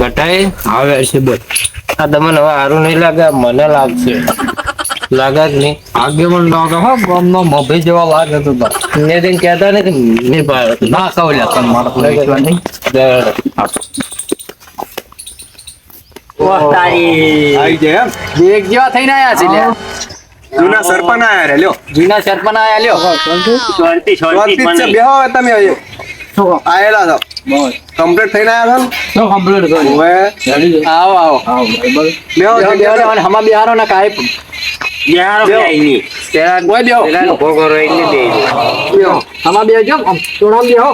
ઘટાય આવે છે બોલ. આ તમને હવે સારું નહીં લાગે મને લાગશે. લાગે જ નહીં. આગે પણ લાગે. હા ગામનો મભી જેવા લાગે તો તો. ને તેમ કહેતા ને કે નહીં પાડે ના કહું લ્યા પણ મારે તો વિશ્વાસ નહીં. આવી જાય એમ. જેવા થઈને આયા છે લ્યા. જૂના સરપંચ આયા રે લ્યો. જૂના સરપંચ આયા લ્યો. શાંતિ શાંતિ બેહો તમે. આયેલા છો. કમ્પ્લીટ થઈને આવ્યા છો કમ્પ્લીટ કર્યું? હવે આવો આવો. આવો બે હમા બિહારો ને કાંઈ બિહારો કરો. હમા બેહજો, આમ ચોણામાં બેહો.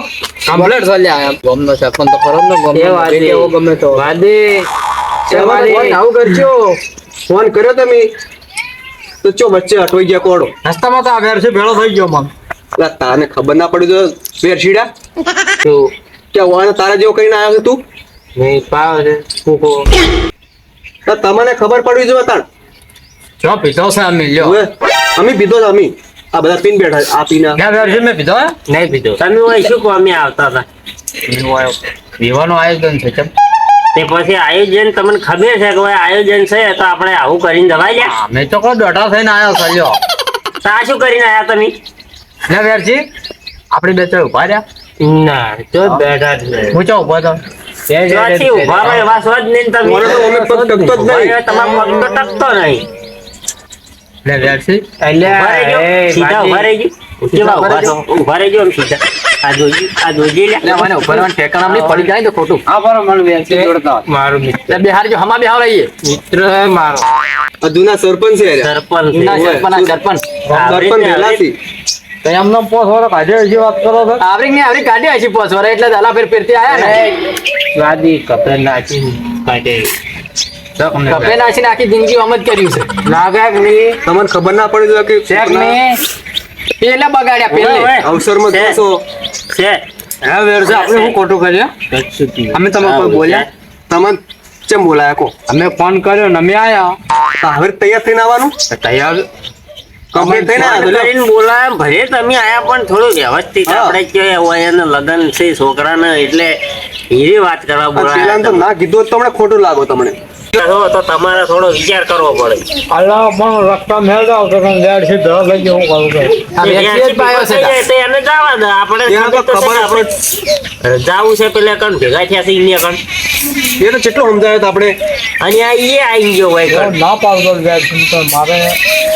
Complete છે લ્યા. ગામનો સરપંચ તો ખરો જ ને, કેવો ગમે તો. વાદી. તો આવું કરજો. ફોન કર્યો તમે? તો ચો વચ્ચે અટવાઈ ગયા કોડો. રસ્તામાં તો આ વેર છે ભેળો થઈ ગયો મમ. એટલે તાને ખબર ના પડી તો વેર છીડા તું કે વાને તારા જેવો કરીને આવ્યો છે તું? નહીં પાવ છે. કૂકો તો તમને ખબર પડવી જોઈએ તાણ. જો પીધો છે અમે લ્યો. હવે અમે પીધો છે અમે. આ બધા પીન બેઠા આ પીના ક્યાં વેર છે મેં પીધો? હે? નહીં પીધો. તમે હોય શું કહો અમે આવતા હતા. પીવાનું આયોજન છે ચમ. તે પછી આયોજન તમને ખબર છે કે ભાઈ આયોજન છે તો આપણે આવું કરીને દવાઈ લે અમે તો કોઈ દોઢા થઈને આવ્યો સર લ્યો. તો શું કરીને આવ્યા તમે? ના વેરજી આપણે બે ચાર ઊભા રહ્યા. ના તો બેઠા જ નહીં હું ચો ઊભો તો મિત્ર. મારો. જૂના સરપંચ. સરપંચ. સરપંચ. સરપંચ. તો એમનો પોસ વાળો કાઢ્યો હજી વાત કરો તો આવરી ને આવરી કાઢી હજી પોસ વાળો એટલે દાલા ફેર ફેરથી આયા ને. વાદી કપે નાચી કાઢે. કપે નાખીને આખી જિંદગી આમ જ કર્યું છે. લાગે કે નહીં? તમને ખબર ના પડી જોઈએ કે નહીં? પેલે બગાડ્યા પેલે. અવસરમાં છે. જોશો છે. હા વેરસે આપણે શું ખોટું કર્યો અમે તમે કોઈ બોલ્યા? તમે ચેમ બોલાયા કો? અમે ફોન કર્યો ને અમે આયા. હવે તૈયાર થઈને આવવાનું? તૈયાર કમ્પ્લીટ થઈને ના કરીને બોલાયા ભલે તમે આયા પણ થોડું વ્યવસ્થિત. આપણે કે હોય એને લગન છે છોકરાને એટલે એવી વાત કરવા બોલા તો ના કીધું તો તમને ખોટું લાગો તમને. છો તો તમારે થોડો વિચાર કરવો પડે. અલ્લાહ પણ રસ્તા મેળ જાવ તો તમે લેડ છે ધર લઈ જવું કરું કે આ વ્યક્તિ જ પાયો છે. તો એને જવા દે આપણે ત્યાં તો ખબર તો છે આપણે જાવું છે પેલા કણ ભેગા થયા છે ઇન્ડિયા કણ. એ તો કેટલો સમજાયો તો આપણે? અહીંયા આવી ગયો હોય ના પાવતો લેડ તો મારે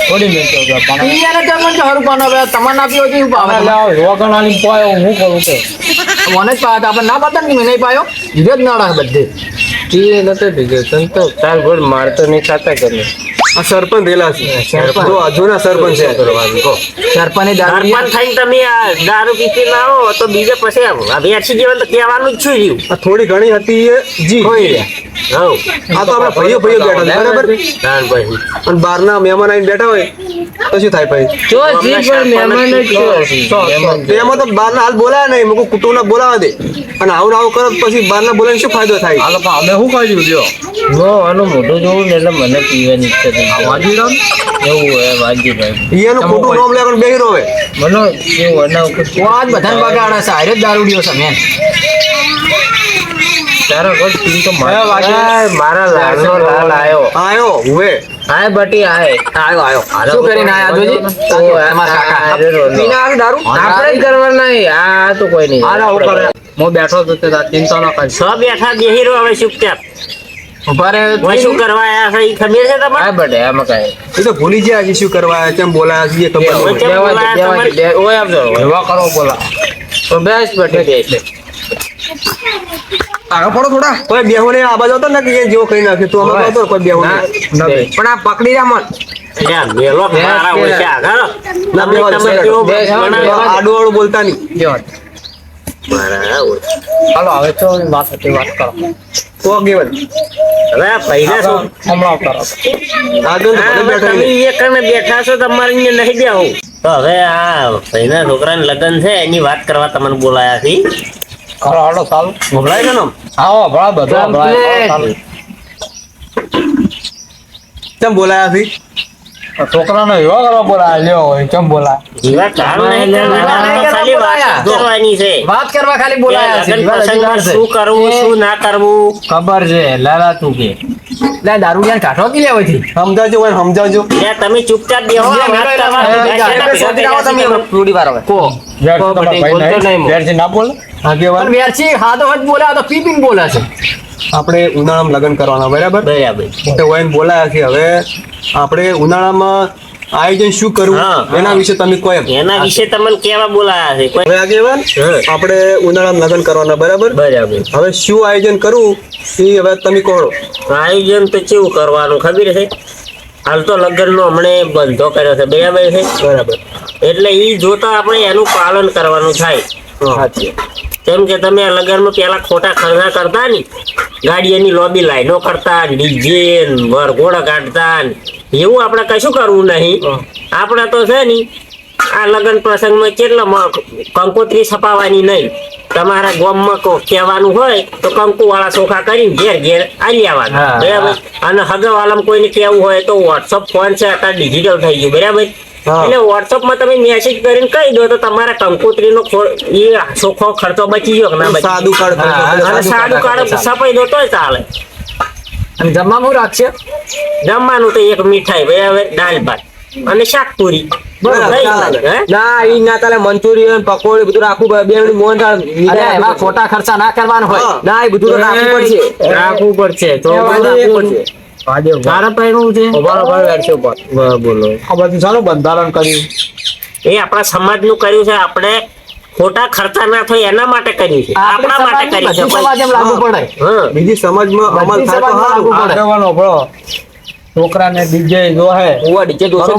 થોડી મેચો છે પણ ઇન્ડિયાને તો હરું પણ હવે તમારે ના પીવો તો પાવે રોગણ આલી પાયો હું કરું કે મને જ પાયો આપણે ના પાતા ને નહીં પાયો? ધીરે જ ના બધે. તી નતો ભેગો સંતો તાર ગોળ મારતો નહીં ખાતા કરે આ સરપંચ રેલા છે. સરપંચ. જો આ સરપંચ છે કરવાનું કહો સરપંચ દારૂ સરપંચ થઈને તમે આ દારૂ પીતી ના આવો તો બીજે પછી આ વેચી જીવન તો કહેવાનું જ છું જીવ આ થોડી ઘણી હતી એ જી. કોઈ હા આ તો આપણે ભાઈઓ ભાઈઓ બેઠા બરાબર? અને બહારના મહેમાન આવીને બેઠા હોય. તો શું થાય ભાઈ? જો જી પણ મહેમાન જ છો. તો એમાં તો બહારના હાલ બોલાય નહીં મૂકું કુટુંબના બોલાવા દે. અને આવું આવું કરો પછી પછી બહારના બોલાવીને શું ફાયદો થાય? હાલો પણ અમે શું કર્યું જો નો આનું મોઢું જોવું ને એટલે મને પીવાની ઈચ્છા થઈ. વાજી રામ એવું હે વાજીભાઈ એનું ખોટું નામ લેવાનું બેહી રોવે મને એવું એના ઉપર વાત બધાને બગાડે છે હારે જ દારૂડિયો છે મેન. તારો ઘર પીન તો મારા મારા લાલનો લાલ આયો. આયો હુએ. આય બટી આય આયો આયો શું કરીને આયા જોજી ઓ, તમારા કાકા પીના રોલો. દારૂ? આપણે જ કરવા નહીં. આ તો કોઈ નહીં. આરા હું કરે હું બેઠો તો તે ચિંતા ન કર. સ બેઠા દેહી રહ્યો હવે ચૂપચાપ ઉભારે શું કરવા આયા છે? ઈ ખબર છે તમારે આય બટે આમાં કાય એ તો ભૂલી જાય આજે શું કરવા આયા કેમ બોલાયા છે એ ખબર બે- નહીં. કેમ બેવા દે, બોલાયા બેવા દે, તમારે? બે- ઓય. આપજો એવા કરો બોલા. તો બેસ બટે બેસ. આગળ પડો થોડા. કોઈ બેહો ને આ બાજુ તો ને કે જેવો કરી નાખ્યો તું અમારો હતો કોઈ બેહો નહીં. પણ આ પકડી રહ્યા મન. બેઠા છો. તમારે નહીં બેહવું તો હવે આ ભાઈના છોકરાને લગ્ન છે એની વાત કરવા તમને બોલાયા છે. કરો હાલો ચાલો. બોલાય ગયો આવો ભળા બધો. કેમ બોલાયા થી છોકરાનો એવો કરવા બોલાય લ્યો હોય કેમ ખાલી વાત કરવાની છે. વાત કરવા ખાલી બોલાયા. શું કરવું શું ના કરવું? ખબર છે લાલા તું કે. લે દારૂ યાર કાઢો કે લેવા છે સમજાવજો હોય સમજાવજો. ત્યાં તમે ચૂપચાપ બેહો તમે કરો. થોડી વાર હવે. કો. ના બોલે? આગેવાન? વેરસી હાથો હાથ બોલે આ તો પીપીન બોલે છે. આપણે ઉનાળામાં લગ્ન કરવાના બરાબર? બરાબર. તો વયન બોલાયા છે. હવે આપણે ઉનાળામાં આયોજન શું કરવું. એના વિશે તમે કોઈ એના વિશે તમને કેવા બોલાયા છે? કોઈ હવે આગેવાન આપણે ઉનાળામાં લગ્ન કરવાના બરાબર? બરાબર. હવે શું આયોજન કરવું એ હવે તમે કહો. આયોજન તો કેવું કરવાનું ખબર છે? હાલ તો લગ્નનો હમણે બંધો કર્યો છે બરાબર છે? બરાબર. એટલે એ જોતા આપણે એનું પાલન કરવાનું થાય. કેમ કે તમે આ લગ્નમાં પેલા ખોટા ખર્ચા કરતા ને ગાડીઓની લોબી લાઈનો કરતા ડીજે વરઘોડા કાઢતા એવું આપણે કશું કરવું નહીં. આપણે તો છે ને આ લગ્ન પ્રસંગમાં કેટલા કંકોત્રી છપાવવાની નહીં. તમારા ગામમાં કો કહેવાનું હોય તો કંકુ વાળા ચોખા કરીને ઘેર ઘેર આલી આવવાનું. બરાબર? અને હગાવાલામાં કોઈને કહેવું હોય તો વોટ્સઅપ ફોન છે અત્યારે ડિજિટલ થઈ ગયું બરાબર. એટલે વોટ્સઅપમાં તમે મેસેજ કરીને કહી દો તો તમારા કંકોત્રીનો એ ચોખ્ખો ખર્ચો બચી ગયો ના સાદું કાર્ડ અને સાદું કાર્ડ સપાઈ દો તોય ચાલે. અને જમવાનું રાખશે? જમવાનું તો એક મીઠાઈ બરાબર? દાળ ભાત. અને શાક પૂરી બરાબર, થઈ ચાલે. ગયું, હે? ના ઈ ના તાલે મંચુરિયન પકોડી બધું રાખવું પડે. બે મિનિટ મોહન થાળ અરે એમાં ખોટા ખર્ચા ના કરવાનો હોય. ના એ બધું તો રાખવું પડશે. રાખવું પડશે. તો રાખવું પડશે. છે? બરાબર વેરશે ઉપર બરાબર, બોલો. આ બધું સારું બંધારણ કર્યું. એ આપણા સમાજનું કર્યું છે. આપણે ખોટા ખર્ચા ના થાય એના માટે કર્યું છે. આપણા માટે કર્યું છે. સમાજ એમ લાગુ પડે. હા બીજી સમાજમાં અમલ થાય છોકરાને ડીજે જો હે ઓવા ડીજે જોશે.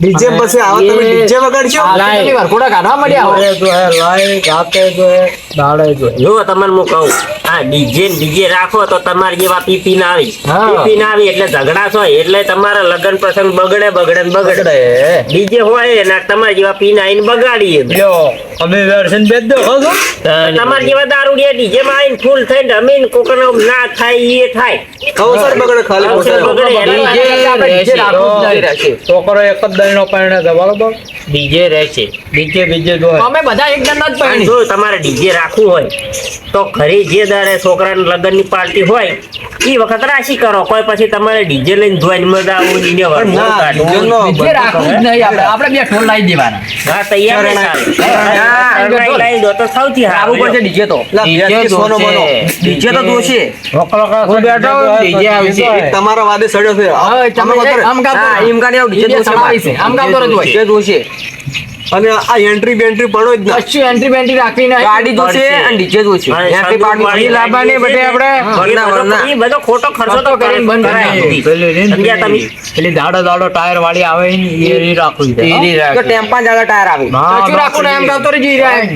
ડીજે પછી આવા તમે ડીજે વગાડશો? કેટલી વાર કોડા કાઢવા મળ્યા હો. ઘરે જો હે લાઈ ગાતે જો હે દાડે જો જો તમને હું કહું આ ડીજે ડીજે રાખો તો તમારે જેવા પીપી ના આવી. પીપી ના આવી એટલે ઝઘડા છો એટલે તમારા લગ્ન પ્રસંગ બગડે બગડે ને બગડે. ડીજે હોય ને તમારા જેવા પી ના આવીને બગાડીએ જો અમે દર્શન બેદ દો ખો છો તમારા જેવા દારૂડિયા ડીજે માં આવીને ફૂલ થઈને અમે કોકનો ના થાય એ થાય. કૌશર બગડે ખાલી કૌશર બગડે ડીજે રહેશે. છોકરો એક જ દહીનો પરણે છે બરોબર ડીજે રહેશે ડીજે બીજે જો અમે બધા એક દંડ જ પણ જો તમારે ડીજે રાખવું હોય તો ખરી જે દાડે છોકરાને લગ્નની પાર્ટી હોય એ વખત રાશી કરો. કોઈ પછી તમારે ડીજે લઈને ધોઈને મજા આવું. ડીજે ડીજે રાખવું જ નહીં આપણે. આપણે બે ઢોલ લાવી દેવાના. હા તૈયાર લાવી દો તો સૌથી સારું. ડીજે તો. ડીજે સોનો બનો. ડીજે તો દોષે રોકડો કાઢો બેઠો ડીજે આવશે. તમારા વાદે સડ્યો છે. હા, તમે આમ કામ ગાડી આવું, ડીજે છે. આમ કામ કરો. ડીજે દોષે. અને આ એન્ટ્રી બેન્ટ્રી પડો જ ના. કશું એન્ટ્રી બેન્ટ્રી રાખી ના ગાડી તો છે અને ડીજે તો છે સંદૂક પાડી વાળી ફરી બધે છે. આપણે વરના એ બધો ખોટો ખર્ચો તો કરીને બંધ કરાય. કરી સમજ્યા તમે એટલે દાડો દાડો ટાયર વાળી આવે ને એ રી રાખવી એ રી રાખી. તો ટેમ્પા જાડા ટાયર આવે. કશું રાખવું ને? એમ ગાવતો રહેજે, ઈ રહ્યા.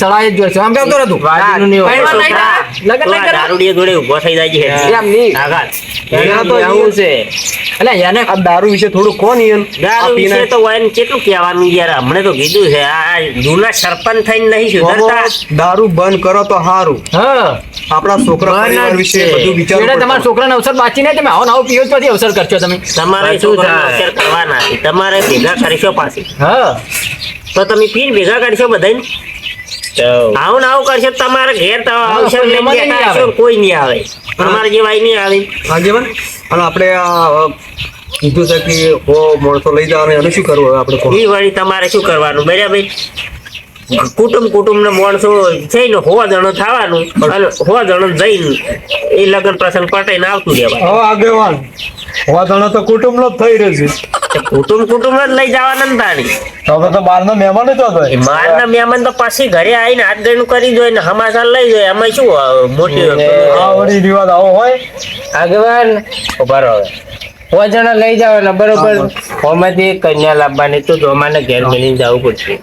સડાય જ જોઈશે. આમ ગાતો રહેતું. ગાડીનું નહીં હોય. ના. લગન લઈ પેલા દારૂડીએ જોડે ઊભો થઈ જાય છે. એમ નહીં. આગળ એના તો આવું છે. એટલે એને આ દારૂ વિશે થોડું કોણ ઈયન? દારૂ વિશે તો વાયન કેટલું કહેવાનું યાર? હમણે તો કીધું છે આ જૂના સરપંચ થઈને નહીં સુધરતા. દારૂ બંધ કરો તો સારું હા. આપણા છોકરા પરિવાર વિશે બધું વિચારો એટલે તમારા છોકરાને અવસર બાકી નહીં તમે આવો ને પીઓ તો અવસર કરશો તમે. તમારે શું અવસર કરવાના છે. તમારે ભેગા કરશો પાછી. હા. તો તમે પીને ભેગા કરશો બધાને આવું ને આવું કરશો તમારે ઘેર તો અવસર કોઈ લઈને નહીં કોઈ નહીં આવે. તમારે જેવાય નહીં આવે. આગેવાન અને આપણે કીધું છે કે હો માણસો લઈ જવાનું અને શું કરવું હવે આપણે? એ વળી તમારે શું કરવાનું? બરાબર? કુટુંબ કુટુંબ ને માણસો થઈને હોવા જણો થવાનું અને હોવા જણો જઈને એ લગ્ન પ્રસંગ પટાઈને આવતું રહેવાનું. હવે આગેવાન. જણો તો કુટુંબ નો જ થઈ રહ્યો છે. કુટુંબ કુટુંબ જ લઈ જવાના ને તાણી. હવે તો બાર નો મહેમાન જ હતો એ મારના મહેમાન તો પછી ઘરે આવીને હાથ ગણું કરી જોઈએ ને હમાસા લઈ જાય. એમાં શું મોટી આવડી રિવાજ આવો હોય. આગેવાન ઊભા રહો પાંચ જણા લઈ જાવ ને બરોબર. હોમાંથી કન્યા લાવવાની. તો જોમાને ઘેર મેળીને જવું પડશે.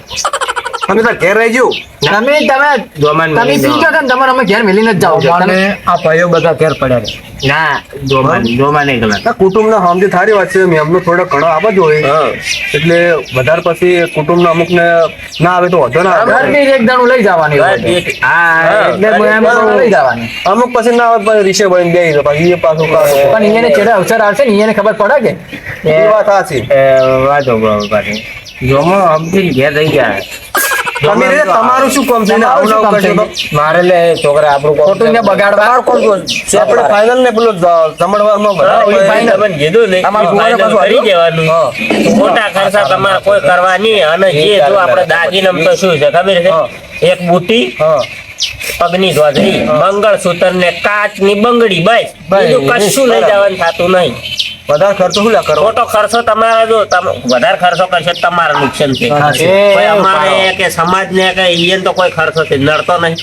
તમે તાર ઘેર રહેજો તમે તમે જોમાન તમે જાઓ. છો તમારે અમે ઘેર મેલીને જ જાઓ? મને તમે આ ભાઈઓ બધા ઘેર પડ્યા છે ના જોમાન જોમાન એકલા આ કુટુંબના સમજી થારી વાત છે મેમનો થોડો ઘણો જોઈએ હા. એટલે વધારે પછી કુટુંબના અમુક ને ના આવે તો વધો ના આવે. ઘરની એક દાણું લઈ જવાની હોય. હા એટલે હું એમ લઈ જવાની. અમુક પછી ના આવે પછી રીશે બની બે તો પછી એ પાછું કાઢો. પણ એને છેડે અવસર આવશે ને એને ખબર પડે કે? એ વાત સાચી. છે વાત જોમો અમથી ઘેર રહી જાય તમે રે તમારું શું કામ છે? ને આવું તમારું કરશો તો? મારે લે છોકરા આપણું કોમ ખોટું ને બગાડવા? આપણે ફાઇનલ ને પેલો જમણવારમાં હા, બધા final. તમને કીધું ને, તમારું final પાછું કરી આવ્યું? ખોટા ખર્ચા તમારે કોઈ કરવા નહીં. અને જે જો આપણે દાગીનામાં તો શું છે ખબર છે? એક બુટી પગની ધોતરી મંગળસૂત્ર ને કાચની બંગડી બસ, બીજું કશું લઈ જવાનું થતું નહીં. વધારે ખર્ચો શું કરો? ખોટો ખર્ચો તમારા જો વધારે ખર્ચો કરશે તો તમારે નુકસાન છે. અમારે કે સમાજ ને કે ઈયન તો કોઈ ખર્ચો છે નડતો નહીં.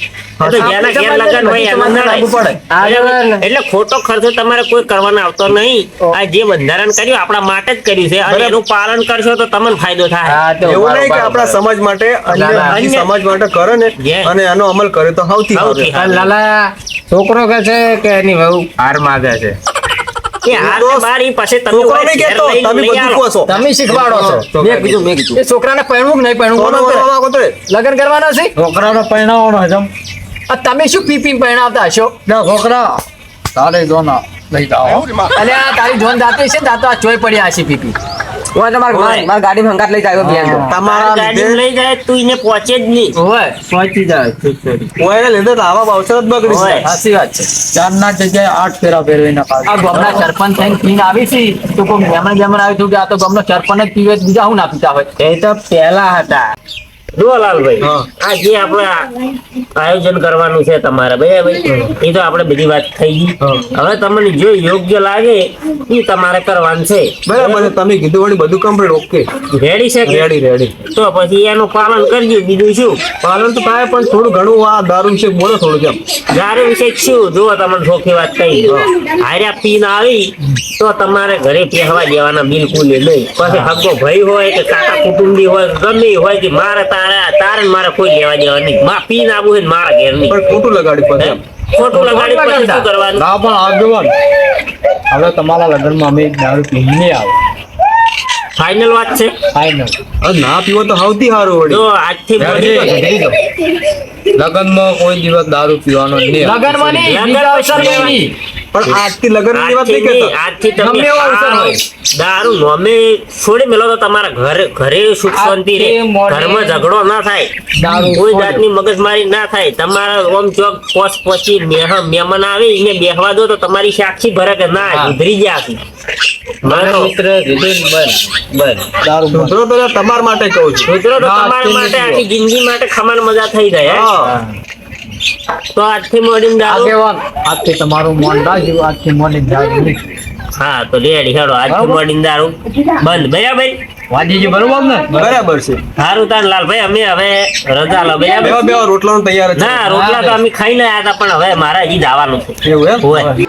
એટલે ખોટો ખર્ચો તમારે કોઈ કરવાનો આવતો નહીં. આ જે બંધારણ કર્યું આપણા માટે જ કર્યું છે. અને એનું પાલન કરશો તો તમને ફાયદો થાય. એવું નહીં કે આપણા સમાજ માટે સમાજ માટે કરે ને અને એનો અમલ કરે તો સૌથી. લાલા છોકરો કે છે કે એની વહુ હાર માગે છે. એ હાર મારી પછી તમે નહીં કહેતો, તમે બધું કહો છો. તમે શીખવાડો છો. મેં કીધું, મેં કીધું એ છોકરાને પરણવું કે નહીં પરણવું કોનો લગ્ન કરવાના છે? છોકરાને પરણાવવાનો હજમ. જમ. આ તમે શું પીપી પરણાવતા હશો? ના છોકરા તારે જોના લઈ જાઓ અને આ તારી જોન જાતે છે દાંતો આ ચોય પડ્યા ઓય. ગાડી ભંગાત લઈ જાય તમારા ગાડી લઈ જાય તું એને પહોંચે જ નહીં. ઓય પહોંચી જાય ઓયને લીધે તો આવા જ બગડી જાય. સાચી વાત છે. ચારના જગ્યાએ આઠ ફેરા ફેરવીને આ કાઢ ગામના સરપંચ થઈને પીન આવી છે. તો કોઈ મહેમાન બેમાન આવ્યું હતું કે આ તો ગામનો સરપંચ જ પીવે બીજા હું ના પીતા હોય? એ તો પહેલા હતા. જો લાલભાઈ હા. આ જે આપણે આયોજન કરવાનું છે તમારે બરાબર એ તો આપણે બધી વાત થઈ ગઈ. હવે તમને જો યોગ્ય લાગે એ તમારે કરવાનું છે. બરાબર તમે કીધું વળી બધું કમ્પ્લીટ ઓકે રેડી છે? રેડી રેડી તો પછી એનું પાલન કરજો બીજું શું? પાલન તો થાય પણ થોડું ઘણું આ દારૂ વિશે બોલો થોડું કેમ. દારૂ વિશે શું? જો તમને ચોખ્ખી વાત કહી. હાર્યા પીને આવી તો તમારે ઘરે પહેવા દેવાના બિલકુલ નહીં. પછી હગો ભાઈ હોય કે કાકા કુટુંબી હોય ગમે હોય કે મારે તારે તારે ને મારે કોઈ લેવા દેવા નહીં. મા પી ના ને મારા ઘેર નહીં. પણ ખોટું લગાડી પછી ખોટું લગાડી પછી શું કરવાનું? ના પણ આગેવાન હવે તમારા લગ્નમાં અમે દારૂ પીને નહીં ફાઇનલ વાત છે? ફાઇનલ હવે ના પીવો તો સૌથી સારું વળી. જો આજથી લગ્નમાં કોઈ દિવસ દારૂ પીવાનો નહીં. આવે. લગનમાં નહીં લગન અવસર નહીં. પણ આજથી લગનની વાત નહીં નહીં, આજથી તમે અવસર હોય. દારૂ નોમે છોડી મેલો તો તમારા ઘરે ઘરે સુખ શાંતિ રહે. ઘરમાં ઝઘડો ના થાય. કોઈ જાતની મગજમારી ના થાય. તમારા ઓમ ચોક પોસ પછી મેહ મહેમાન આવે એને બેહવા દો તો તમારી સાક્ષી ભરે કે ના. ઉધરી ગયા આખી. મારા. મિત્ર દારૂ સુધરો તો તમારા માટે કહું છું. મિત્રો તો તમારા માટે આખી જિંદગી માટે ખમાન મજા થઈ જાય. હા. તો આજથી મોડી આગેવાન આજથી તમારું મન રાખ્યું આજથી મોડી દારૂ હા તો રેડી હેડો આજથી મોડી દારૂ. બંધ બરાબર વાજીજી બરોબર ને? બરાબર છે. સારું તાર લાલભાઈ અમે હવે રજા લો બરાબર બે રોટલા તૈયાર છે. ના રોટલા તો અમે ખાઈને આવ્યા હતા પણ હવે મારા ઈ જ જવાનું છે. એવું એમ?